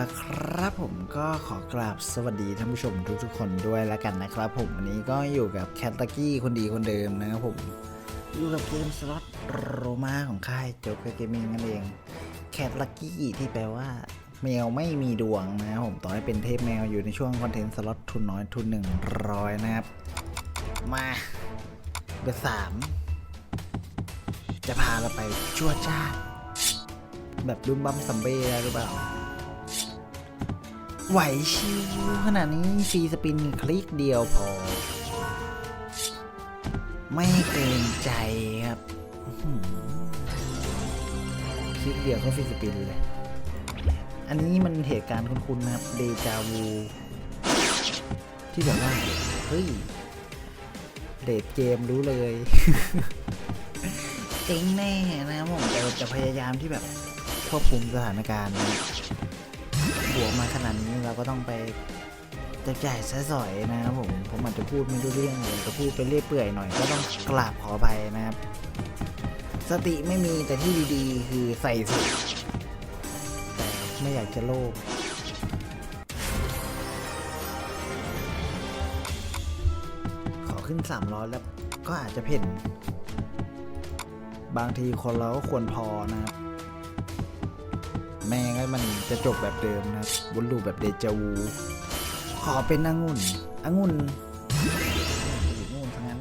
ละครับผมก็ขอกราบสวัสดีท่านผู้ชมทุกๆคนด้วยแล้วกันนะครับ ผมวันนี้ก็อยู่กับแคทตากี้คนดีคนเดิมนะครับผมอยู่กับเกมสล็อตโรมาของค่ายโจ๊กเกมมิ่งนั่นเองแคทลักกี้ที่แปลว่าแมวไม่มีดวงนะครับผมต่อให้เป็นเทพแมวอยู่ในช่วงคอนเทนต์สล็อตทุนน้อยทุนหนึ่งร้อยนะครับมาเบอร์สามจะพาเราไปชั่วจ้าดแบบดุมบัมซัมเบ้ได้หรือเปล่า ไหวชิวขนาดนี้ฟรีสปินคลิกเดียวพอ ไม่เกินใจครับคลิกเดียวก็ฟรีสปินเลย อันนี้มันเหตุการณ์คุ้นๆนะครับ เดจาวู ที่แบบว่า เฮ้ย เดทเกมรู้เลย เจ๊งแน่นะผมแต่จะพยายามที่แบบควบคุมสถานการณ์นะ บวกมาขนาดนี้เราก็ต้องไปจะจ่ายใช้สอยนะครับผมผมอาจจะพูดไม่รู้เรื่องเลยจะพูดไปเรื่อยเปื่อยหน่อยก็ต้องกราบขออภัยนะครับ สติไม่มีแต่ที่ดีๆ คือใส่สุดแต่ไม่อยากจะโลภขอขึ้น 300 แล้วก็อาจจะเพ่น บางทีคนเราก็ควรพอนะครับ แม่งั้นมันจะจบแบบเดิมนะครับวนลูปแบบเดจาวู ขอเป็นองุ่นองุ่นองุ่นทั้งนั้น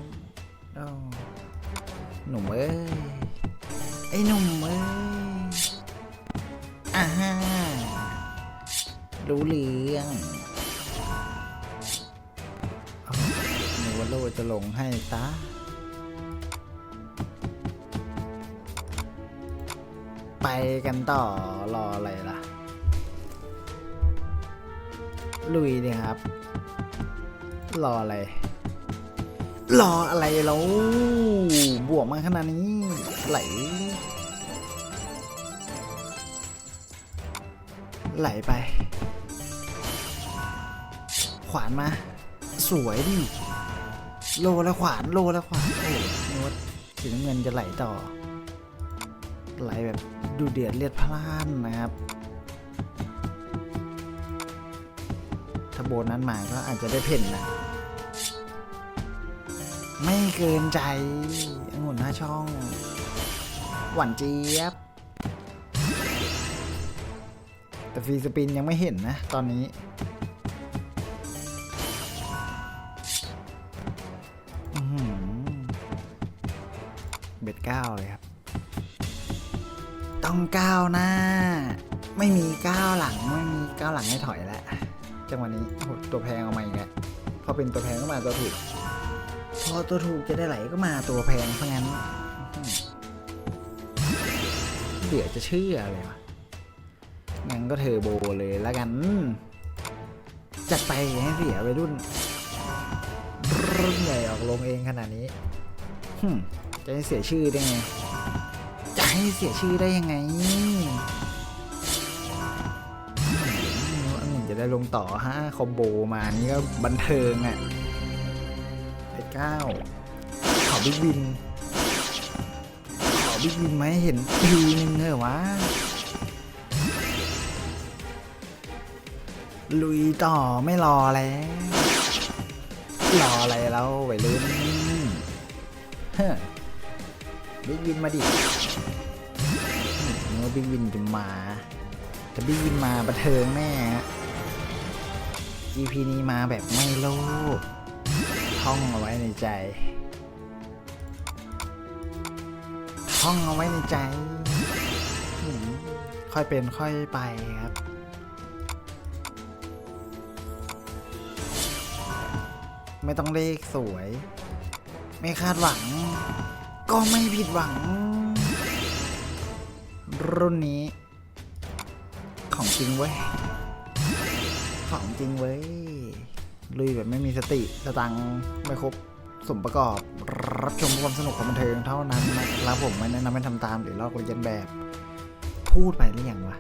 หนุ่มเอ้ยไอ้หนุ่มเอ้ยอ่าฮะรู้เรื่องหนูว่าโลจะลงให้ซะ ไปกันต่อรออะไรล่ะ ลุยเนี่ยครับ รออะไร รออะไรแล้วบวกมาขนาดนี้ไหล ไหลไป ขวานมา สวยดิโลแล้วขวานโลแล้วขวานโอ้นึกว่าสีน้ำเงินจะไหลต่อ ไหลแบบดูเดือดเลือดพล่านนะครับ ถ้าโบนนั้นมาก็อาจจะได้เพ่นนะ ไม่เกินใจองุ่นหน้าช่อง หวานเจี๊ยบ แต่ฟรีสปินยังไม่เห็นนะ ตอนนี้อื้อหือเบ็ดเก้าเลยครับ ต้องก้าวหน้า ไม่มีก้าวหลังไม่มีก้าวหลังให้ถอยแล้วจังหวะนี้โหตัวแพงเอามาอีกแล้วพอเป็นตัวแพงก็มาตัวถูก พอตัวถูกจะได้ไหลก็มาตัวแพงเพราะงั้นอื้อหือเดี๋ยวจะเชื่ออะไรวะงั้นก็เทอร์โบเลยแล้วกัน จัดไปให้เสียไปรุ่นรุ่นใหญ่ออกลงเองขนาดนี้จะให้เสียชื่อได้ไง ให้เสียชื่อได้ยังไงองุ่นจะได้ลงต่อฮะคอมโบมานี่ก็บันเทิงอะไอ้เก้าขอบิ๊กวินขอบิ๊กวินไหมเห็นทีนึงเถอวะลุยต่อไม่รอแล้ว รออะไรแล้ววัยรุ่นเฮ้บิ๊กวินมาดิ เมื่อบิ๊กวินจะมาแต่บิ๊กวินมาบันเทิงแน่ฮะ EP นี้มาแบบไม่โลภท่องเอาไว้ในใจ ท่องเอาไว้ในใจ ค่อยเป็นค่อยไปครับ ไม่ต้องเลขสวย ไม่คาดหวัง ก็ไม่ผิดหวัง รุ่นนี้ ของจริงเว้ย ของจริงเว้ย ลุยแบบไม่มีสติสตังไม่ครบสมประกอบ รับชมความสนุกความบันเทิงเท่านั้นนะครับผมไม่แนะนำให้ทำตามหรือลอกเลียนแบบ พูดไปหรือยังวะ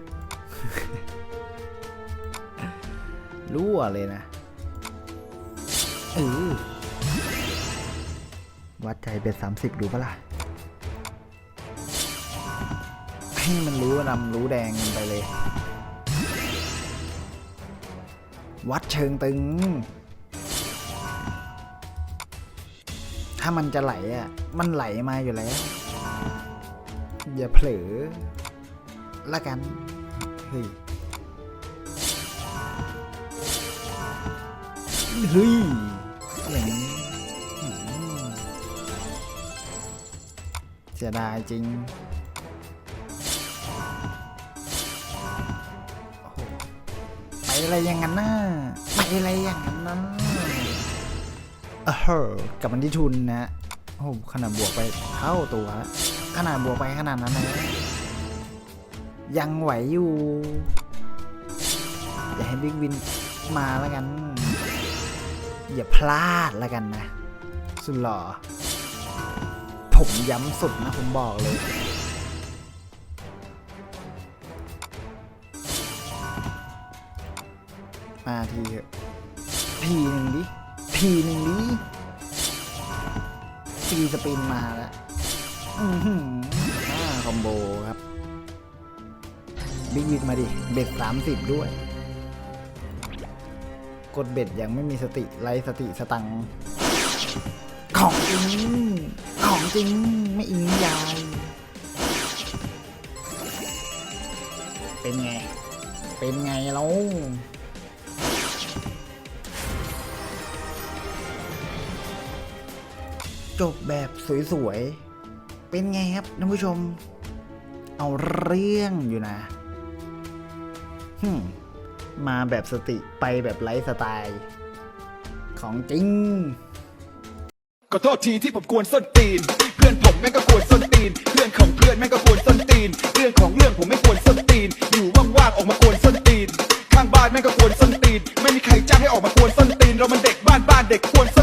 รั่วเลยนะเออวัดใจเบ็ดสามสิบดูปะล่ะ ให้มันรู้ว่านำรู้แดงไปเลย วัดเชิงตึง ถ้ามันจะไหลอะ มันไหลมาอยู่แล้ว อย่าเผลอละกัน เฮ้ย เฮ้ยอย่างนี้เสียดายจริง อะไรอย่างนั้นน่ะไปอะไรอย่างนั้นนะเออเฮ้อกลับมันที่ทุนนะโอ้ขนาดบวกไปเท่าตัวแล้วขนาดบวกไปขนาดนั้นนะยังไหวอยู่ อย่าให้บิ๊กวินมาแล้วกัน อย่าพลาดแล้วกันนะ สุดหล่อผมย้ำสุดนะผมบอกเลย มาทีเถอะทีหนึ่งดิ ทีหนึ่งดิทีสปินมาแล้วอือหืออ่าคอมโบครับ บิ๊กวินมาดิ เบ็ดสามสิบด้วย กดเบ็ดยังไม่มีสติไรสติสตัง ของจริง ของจริง ไม่อิงยาย เป็นไง เป็นไงแล้ว จบแบบสวยๆ เป็นไงครับท่านผู้ชม เอาเรื่องอยู่นะฮึมมาแบบสติไปแบบไร้สไตล์ ของจริง ขอโทษทีที่ผมกวนส้นตีน เพื่อนผมแม่งก็กวนส้นตีน เพื่อนของเพื่อนแม่งก็กวนส้นตีน เรื่องของเรื่องผมไม่กวนส้นตีน อยู่ว่างๆออกมากวนส้นตีน ข้างบ้านแม่งก็กวนส้นตีน ไม่มีใครจ้างให้ออกมากวนส้นตีน เรามันเด็กบ้านบ้านเด็กกวนส้น